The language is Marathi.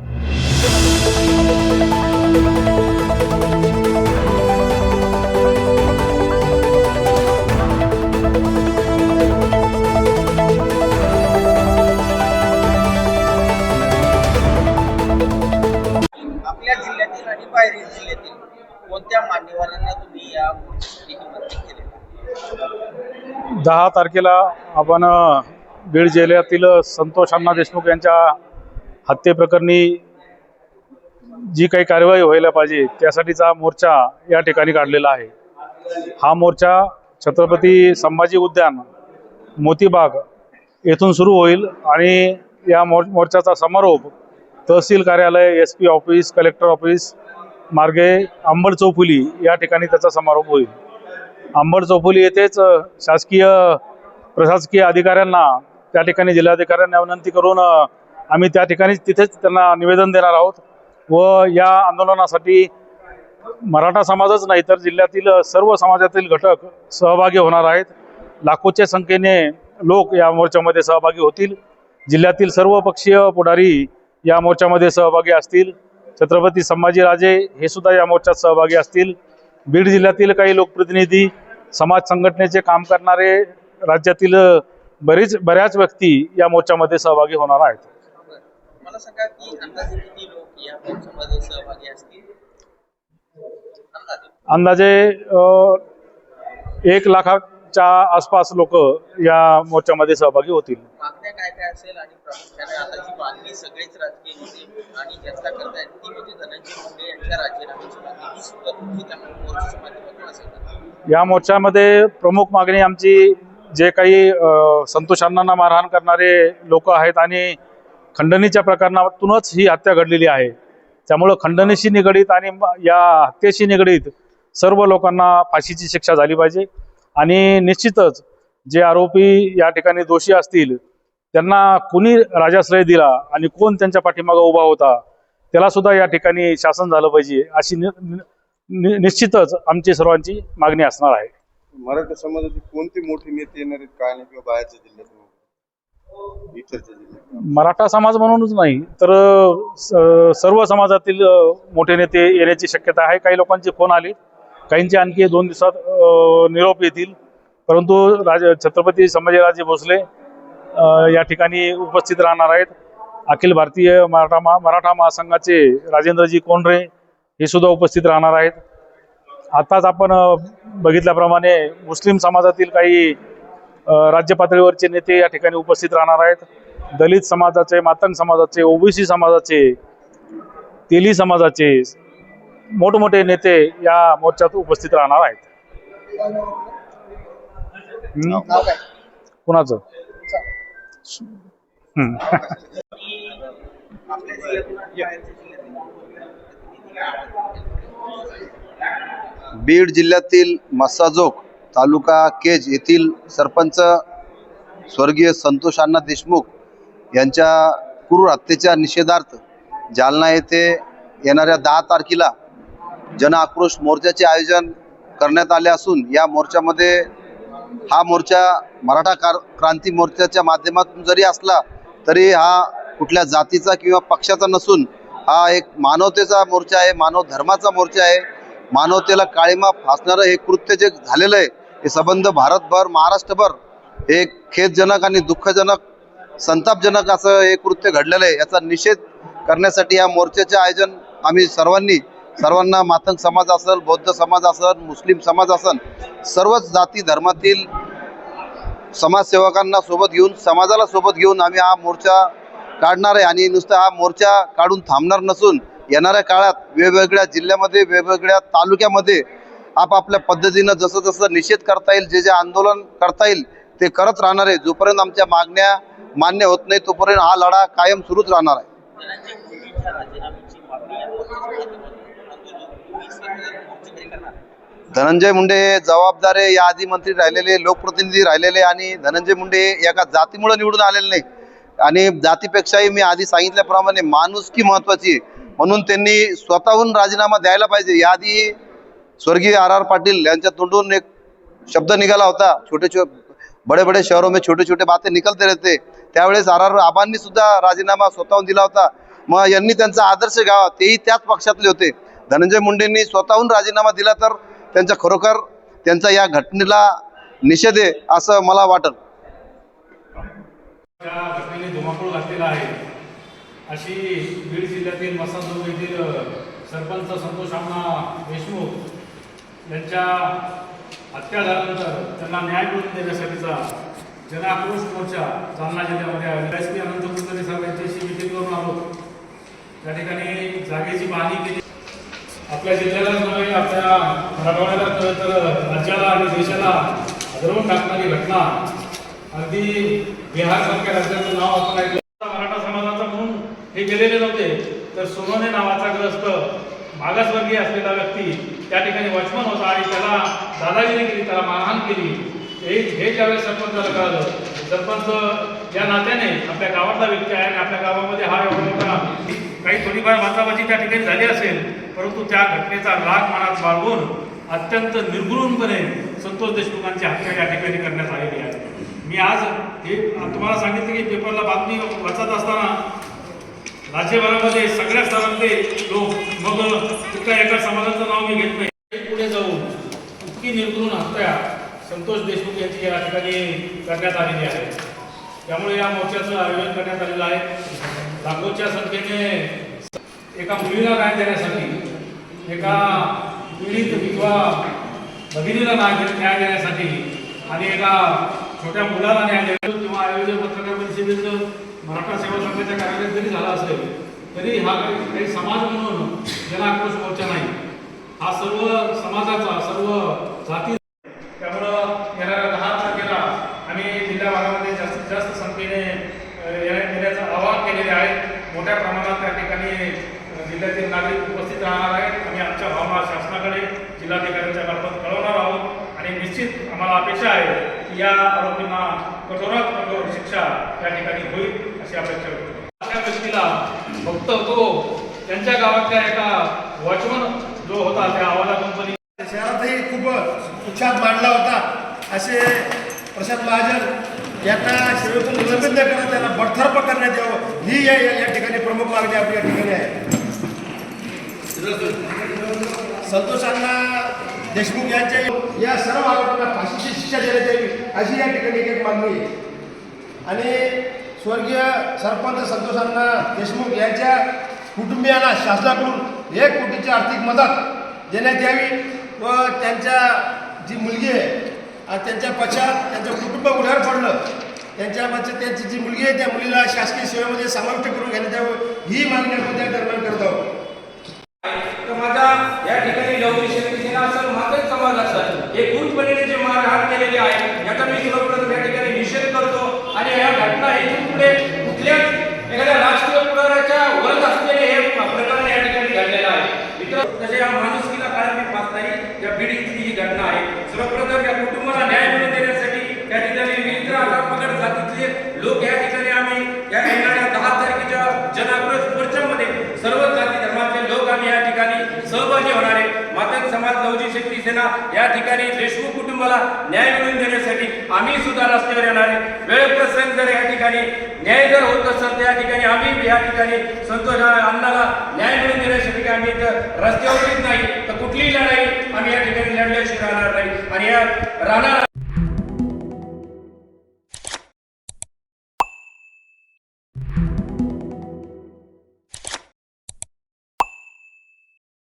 आपल्या जिल्ह्यातील आणि बाहेरील जिल्ह्यातील कोणत्या मान्यवरांना तुम्ही या दहा तारखेला आपण बीड जिल्ह्यातील संतोष अण्णा देशमुख यांच्या हत्येप्रकरणी जी काही कार्यवाही व्हायला पाहिजे त्यासाठीचा मोर्चा या ठिकाणी काढलेला आहे. हा मोर्चा छत्रपती संभाजी उद्यान मोतीबाग येथून सुरू होईल आणि या मोर मोर्चाचा समारोप तहसील कार्यालय S P office collector office मार्गे अंबड चौफुली या ठिकाणी त्याचा समारोप होईल. अंबड चौफुली येथेच शासकीय प्रशासकीय अधिकाऱ्यांना त्या ठिकाणी जिल्हाधिकाऱ्यांना विनंती करून आम्ही त्या ठिकाणीच तिथेच त्यांना निवेदन देणार आहोत व या आंदोलनासाठी मराठा समाजच नाही तर जिल्ह्यातील सर्व समाजातील घटक सहभागी होणार आहेत. लाखोच्या संख्येने लोक या मोर्चामध्ये सहभागी होतील. जिल्ह्यातील सर्व पक्षीय पुढारी या मोर्चामध्ये सहभागी असतील. छत्रपती संभाजीराजे हे सुद्धा या मोर्चात सहभागी असतील. बीड जिल्ह्यातील काही लोकप्रतिनिधी समाज संघटनेचे काम करणारे राज्यातील बरीच बऱ्याच व्यक्ती या मोर्चामध्ये सहभागी होणार आहेत. मला सांगा की अंदाजे किती लोक या मोर्चामध्ये सहभागी असतील? अंदाजे. एक लाखाच्या आसपास लोक या मोर्चामध्ये सहभागी होतील. मागण्या काय काय असेल आणि प्रामुख्याने आता जी मागणी सगळेच राजकीय नेते आणि जनता करतायत ती म्हणजे धनंजय मुंडे यांच्या राजीनाम्याची मागणी. ही सुद्धा तुमची त्या मोर्चाच्या माध्यमातून असेल का? या मोर्चामध्ये प्रमुख मागणी आमची जे काही संतोष अण्णांना मारहाण करणारे लोक आहेत आणि खंडणीच्या प्रकरणातूनच ही हत्या घडलेली आहे. त्यामुळं खंडणीशी निगडीत आणि म- या हत्येशी निगडीत सर्व लोकांना फाशीची शिक्षा झाली पाहिजे. आणि निश्चितच जे आरोपी या ठिकाणी दोषी असतील त्यांना कुणी राजाश्रय दिला आणि कोण त्यांच्या पाठीमागं उभा होता त्याला सुद्धा या ठिकाणी शासन झालं पाहिजे अशी नि- नि- निश्चितच आमची सर्वांची मागणी असणार आहे. मराठा समाजाचे कोणते मोठे नेते येणार आहेत? काय नाही? किंवा बाहेरच्या जिल्ह्यातून जिल्ह्यात मराठा समाज म्हणूनच नाही तर स- सर्व समाजातील मोठे नेते येण्याची शक्यता आहे. काही लोकांचे फोन आले. काहींचे आणखी दोन दिवसात निरोप येतील. परंतु राज छत्रपती संभाजीराजे भोसले या ठिकाणी उपस्थित राहणार आहेत. अखिल भारतीय मराठा महा मराठा महासंघाचे राजेंद्रजी कोंढरे हे सुद्धा उपस्थित राहणार आहेत. आताच आपण बघितल्याप्रमाणे मुस्लिम समाजातील काही राज्य पातळीवरचे नेते या ठिकाणी उपस्थित राहणार आहेत. दलित समाजाचे मातंग समाजाचे ओबीसी समाजाचे तेली समाजाचे मोठमोठे नेते या मोर्चात उपस्थित राहणार आहेत? कुणाचं? बीड जिल्ह्यातील मस्साजोग तालुका केज येथील सरपंच स्वर्गीय संतोष अण्णा देशमुख यांच्या क्रूर हत्येच्या निषेधार्थ जालना येथे येणाऱ्या दहा तारखेला जन आक्रोश मोर्चाचे आयोजन करण्यात आले असून या मोर्चामध्ये हा मोर्चा मराठा कार क्रांती मोर्चाच्या माध्यमातून जरी असला तरी हा कुठल्या जातीचा किंवा पक्षाचा नसून हा एक मानवतेचा मोर्चा आहे मानव धर्माचा मोर्चा आहे. मानवतेला काळीमा फासणारं हे कृत्य जे झालेलं आहे हे संबंध भारतभर महाराष्ट्रभर हे खेदजनक आणि दुःखजनक संतापजनक असं हे कृत्य घडलेलं आहे. याचा निषेध करण्यासाठी या मोर्चाचे आयोजन आम्ही सर्वांनी सर्वांना मातंग समाज असेल बौद्ध समाज असेल मुस्लिम समाज असेल सर्वच जाती धर्मातील समाजसेवकांना सोबत घेऊन समाजाला सोबत घेऊन आम्ही हा मोर्चा काढणार आहे. आणि नुसता हा मोर्चा काढून थांबणार नसून येणाऱ्या काळात वेगवेगळ्या जिल्ह्यामध्ये वेगवेगळ्या तालुक्यामध्ये आपापल्या पद्धतीनं जसं जसं निषेध करता येईल जे जे आंदोलन करता येईल ते करत राहणार आहे. जोपर्यंत आमच्या मागण्या मान्य होत नाही तोपर्यंत हा लढा कायम सुरूच राहणार आहे. धनंजय या मुंडे हे जबाबदार या आधी मंत्री राहिलेले लोकप्रतिनिधी राहिलेले आणि धनंजय मुंडे हे एका जातीमुळे निवडून आलेले नाही. आणि जातीपेक्षाही मी आधी सांगितल्याप्रमाणे माणुसकी महत्वाची म्हणून त्यांनी स्वतःहून राजीनामा द्यायला पाहिजे. याआधी स्वर्गीय आर आर पाटील यांच्या तोंडून एक शब्द निघाला होता. छोटे छोटे बडे बडे शहरों में छोटे छोटे बातें निकलते रहते. त्यावेळेस आर आर आबांनी सुद्धा राजीनामा स्वतःहून दिला होता. मग यांनी त्यांचा आदर्श गावा तेही त्याच पक्षातले होते. धनंजय मुंडेंनी स्वतःहून राजीनामा दिला तर त्यांचा खरोखर त्यांचा या घटनेला निषेध आहे असं मला वाटतं. धुमाकूळ घातलेला आहे. अशी बीड जिल्ह्यातील मसाजोग येथील सरपंच संतोष अण्णा यांच्या हत्या झाल्यानंतर त्यांना न्याय मिळवून देण्यासाठीचा जनआक्रोश मोर्चा जालना जिल्ह्यामध्ये आहे. पी अनंत कुलकर्णी साहेब यांच्याशी मिटिंग करून आलो. त्या ठिकाणी जागेची पाहणी केली. आपल्या जिल्ह्यालाच नव्हे आपल्या मराठवाड्यालाच नव्हे तर राज्याला आणि देशाला हजरवून टाकणारी घटना. अगदी बिहारसारख्या राज्याचं नाव आपण ऐकलं. मराठा समाजाचा म्हणून हे गेलेले नव्हते. तर सोनोने नावाचा ग्रस्त मागासवर्गीय असलेला व्यक्ती त्या ठिकाणी वॉचमन होता आणि त्याला दादागिरी केली त्याला मारहाण केली. हे हे ज्यावेळेस सरपंचाला कळालं. सरपंच या नात्याने आपल्या गावातला व्यक्ती आहे आणि आपल्या गावामध्ये हा एवढा मोठा काही थोडीफार मात्राबाजी त्या ठिकाणी झाली असेल परंतु त्या घटनेचा राग मनात बाळगून अत्यंत निर्गुणपणे संतोष देशमुखांची हत्या या ठिकाणी करण्यात आलेली आहे. मी आज हे तुम्हाला सांगितलं की पेपरला बातमी वाचत असताना राज्यभरामध्ये सगळ्या स्तरातले लोक मग फक्त एका समाजाचं नाव मी घेत नाही. पुढे जाऊन इतकी निर्गुण हत्या संतोष देशमुख यांची या ठिकाणी करण्यात आलेली आहे. त्यामुळे या मोर्चाचं आयोजन करण्यात आलेलं आहे. लाखोच्या संख्येने एका मुलीला न्याय देण्यासाठी एका पीडित विधवा भगिनीला न्याय न्याय देण्यासाठी आणि एका छोट्या मुलाला न्याय देण्यासाठी किंवा आयोजन पत्रकार परिषदेचं मराठा सेवा संघाच्या कार्यालयात जरी झाला असेल तरी हा काही समाज म्हणून जनाक्रोश मोर्चा नाही. हा सर्व समाजाचा सर्व जाती त्यामुळं येणाऱ्या दहा तारखेला आम्ही जिल्हा भागामध्ये जास्तीत जास्त संख्येने अ, येण्याचं आवाहन केलेले आहे. मोठ्या प्रमाणात त्या ठिकाणी जिल्ह्यातील नागरिक उपस्थित राहणार आहेत. आम्ही आमच्या भावना शासनाकडे जिल्हाधिकाऱ्यांच्या मार्फत कळवणार आहोत. आणि निश्चित आम्हाला अपेक्षा आहे की या आरोपींना कठोरात कठोर शिक्षा त्या ठिकाणी होईल अशी अपेक्षा करतो. अशा व्यक्तीला फक्त तो त्यांच्या गावातल्या एका वॉचमन जो होता त्या आवाजा कंपनी शहरातही खूप उत्साह मांडला होता. असे प्रशांत महाजन यांना सेवेतून निलंबित न करत त्यांना बडतर्फ करण्यात यावं. ही या या- या ठिकाणी प्रमुख मागणी आपली या ठिकाणी आहे. संतोषांना देशमुख यांच्या या सर्व आरोपांना फाशीची शिक्षा देण्यात यावी अशी या ठिकाणी एक मागणी आहे. आणि स्वर्गीय सरपंच संतोषांना देशमुख यांच्या कुटुंबियांना शासनाकडून एक कोटीची आर्थिक मदत देण्यात यावी व त्यांच्या जी मुलगी आहे आणि त्यांच्या पश्चात त्यांचं कुटुंब उघड्यावर पडलं. त्यांच्या पश्चात त्यांची जी मुलगी आहे त्या मुलीला शासकीय सेवेमध्ये समाविष्ट करून घेण्यात यावं ही मागणी आपण त्या दरम्यान करत आहोत. तर माझा या ठिकाणी लवचिक शक्ती असेल माझाच समाज असेल. हे गुटपणीने जे मारहाण केलेले आहे याचा मी सर्वप्रथम या ठिकाणी निषेध करतो. आणि या इथून पुढे कुठल्याच एखाद्या राजकीय पुढाऱ्याच्या वरच असलेले हे प्रकरण या ठिकाणी घडलेलं आहे. तसे या माणुसकीला नाही या बीड इथली ही घटना आहे. सर्वप्रथम या कुटुंबाला न्याय मिळवून देण्यासाठी त्या ठिकाणी विविध आधारपकड जातीतले लोक या ठिकाणी आम्ही या येणाऱ्या दहा तारखेच्या जनाक्रोश मोर्चामध्ये सर्व जाती धर्माचे लोक आम्ही या ठिकाणी सहभागी होणार आहे. मातक समाज लवजी शक्ती सेना या ठिकाणी देशमुख कुटुंबाला न्याय मिळवून देण्यासाठी आम्ही सुद्धा रस्त्यावर येणार आहे. वेळ प्रसंग जर या ठिकाणी न्याय जर होत असेल तर या ठिकाणी आम्ही या ठिकाणी संतोष अण्णाला न्याय मिळवून देण्यासाठी आम्ही इथं रस्त्यावर येत नाही. तर कुठलीही लढाई आम्ही या ठिकाणी लढल्याशिवाय राहणार नाही. आणि या राहणार